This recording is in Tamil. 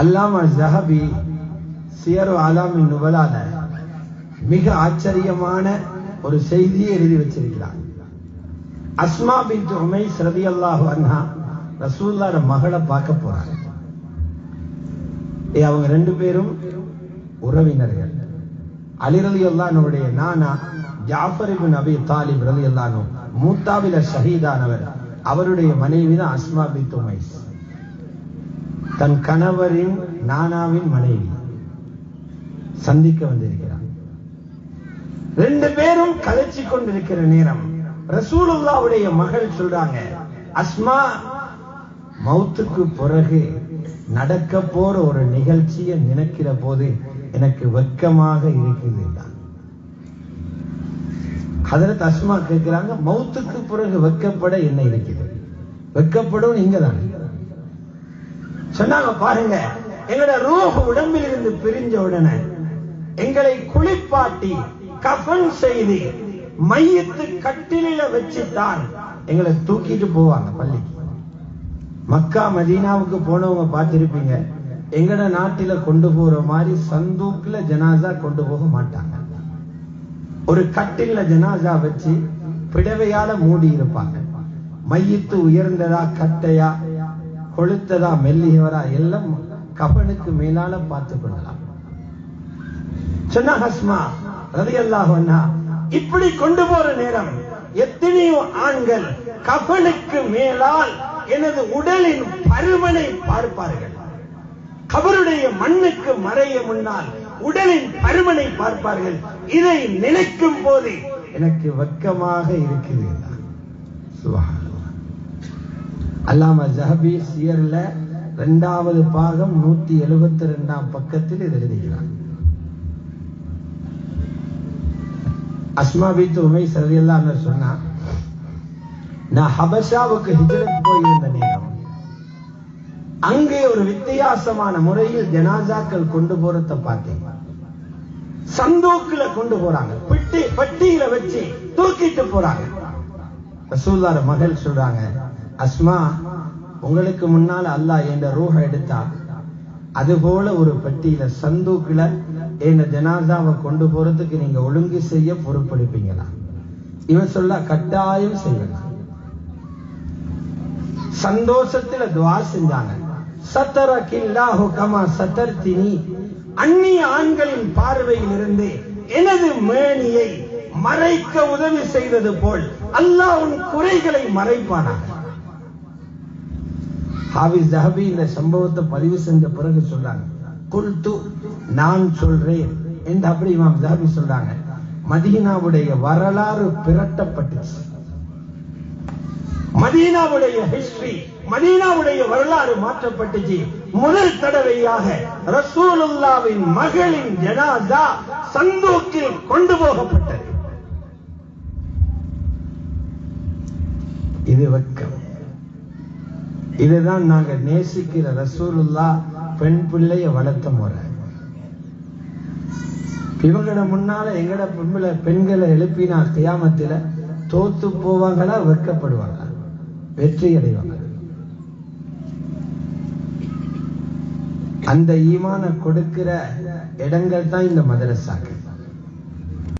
அல்லாமா ஜஹபி சியரு அலாமின் நுபலால மிக ஆச்சரியமான ஒரு செய்தியை எழுதி வச்சிருக்கிறார். அஸ்மா பின் உமை ரதி அல்லாஹு அண்ணா ரசூல்லாட மகளை பார்க்க போறாங்க ஏ, அவங்க ரெண்டு பேரும் உறவினர்கள். அலிரலி அல்லானுடைய நானா ஜாஃபர் இபின் அபி தாலிப் ரலி அல்லானு மூத்தாவில ஷஹீதானவர். அவருடைய மனைவி தான் அஸ்மா பின் உமைஸ். தன் கணவரின் நானாவின் மனைவி சந்திக்க வந்திருக்கிறார் ரெண்டு பேரும் கலைச்சி கொண்டிருக்கிற நேரம். ரசூலுல்லாவுடைய மகள் சொல்றாங்க அஸ்மா மௌத்துக்கு பிறகு நடக்க போற ஒரு நிகழ்ச்சியை நினைக்கிற போது எனக்கு வெட்கமாக இருக்குது ஹதரத் அஸ்மா கேட்கிறாங்க மௌத்துக்கு பிறகு வெக்கப்பட என்ன இருக்குது? வெட்கப்படும் நீங்க தானே சொன்னாங்க பாருங்க எங்களோட ரூஹ் உடம்பில் இருந்து பிரிஞ்ச உடனே எங்களை குளிப்பாட்டி கஃன் செய்து மையத்து கட்டில வச்சுத்தான் எங்களை தூக்கிட்டு போவாங்க பள்ளிக்கு. மக்கா மதீனாவுக்கு போனவங்க பார்த்திருப்பீங்க எங்கட நாட்டில கொண்டு போற மாதிரி சந்தூக்ல ஜனாசா கொண்டு போக மாட்டாங்க. ஒரு கட்டில ஜனாசா வச்சு பிடவையால மூடி இருப்பாங்க. மையத்து உயர்ந்ததா கட்டையா கொழுத்ததா மெல்லியவரா எல்லாம் கபனுக்கு மேலால பார்த்து கொள்ளலாம். சொன்ன ஹஸ்மா ரவி அல்லாஹன்னா இப்படி கொண்டு போற நேரம் எத்தனையோ ஆண்கள் கபனுக்கு மேலால் எனது உடலின் பருமனை பார்ப்பார்கள். கபருடைய மண்ணுக்கு மறைய முன்னால் உடலின் பருமனை பார்ப்பார்கள். இதை நினைக்கும் போது எனக்கு வெக்கமாக இருக்கிறேன் சுபஹானல்லாஹ். அல்லாம ஜஹபி சியர்ல இரண்டாவது பாகம் நூத்தி எழுபத்தி ரெண்டாம் பக்கத்தில் இது எழுதுகிறார். அஸ்மா பித்து உமை சரியெல்லாம் சொன்னா நான் ஹபஷாவுக்கு ஹிஜரத் போயிருந்த நேரம் அங்கே ஒரு வித்தியாசமான முறையில் ஜனாசாக்கள் கொண்டு போறத பார்த்தேன். சந்தூக்குல கொண்டு போறாங்க. பெட்டி பெட்டியில வச்சு தூக்கிட்டு போறாங்க. ரசூல்லார மகள் சொல்றாங்க அஸ்மா உங்களுக்கு முன்னால அல்லாஹ் என்ற ரூஹ எடுத்தா அது போல ஒரு பெட்டியில சந்தூக்கில என் ஜனாதாவை கொண்டு போறதுக்கு நீங்க ஒழுங்கு செய்ய பொறுப்பெடுப்பீங்களா இவன் சொல்ல கட்டாயம் செய்யலாம் சந்தோஷத்துல துவா செஞ்சாங்க. சத்தரகில்லாஹு கமா சத்தர்த்தினி அந்நிய ஆண்களின் பார்வையில் இருந்து எனது மேனியை மறைக்க உதவி செய்தது போல் அல்லாஹ் உன் குறைகளை மறைப்பானான் ஹாபிஸ் தஹபி இந்த சம்பவத்தை பதிவு செஞ்ச பிறகு சொல்றாங்க குல்து நான் சொல்றேன். என்று அப்படி இமாம் தஹபி சொல்றாங்க. மதீனாவுடைய வரலாறு பிரட்டப்பட்டுச்சு. மதீனாவுடைய ஹிஸ்டரி மதீனாவுடைய வரலாறு மாற்றப்பட்டுச்சு. முதல் தடவையாக ரசூலுல்லாவின் மகளின் ஜனாதா சந்தூக்கில் கொண்டு போகப்பட்டது. இது வெக்கம். இதுதான் நாங்க நேசிக்கிற ரசூலுல்லா பெண் பிள்ளைய வளர்த்த முறை. இவங்கட முன்னால எங்கட பெண்களை பெண்களை எழுப்பினா கியாமத்தில தோத்து போவாங்களா வெட்கப்படுவாங்க வெற்றி அடைவாங்க அந்த ஈமான கொடுக்கிற இடங்கள் தான் இந்த மதரசாக்கள்.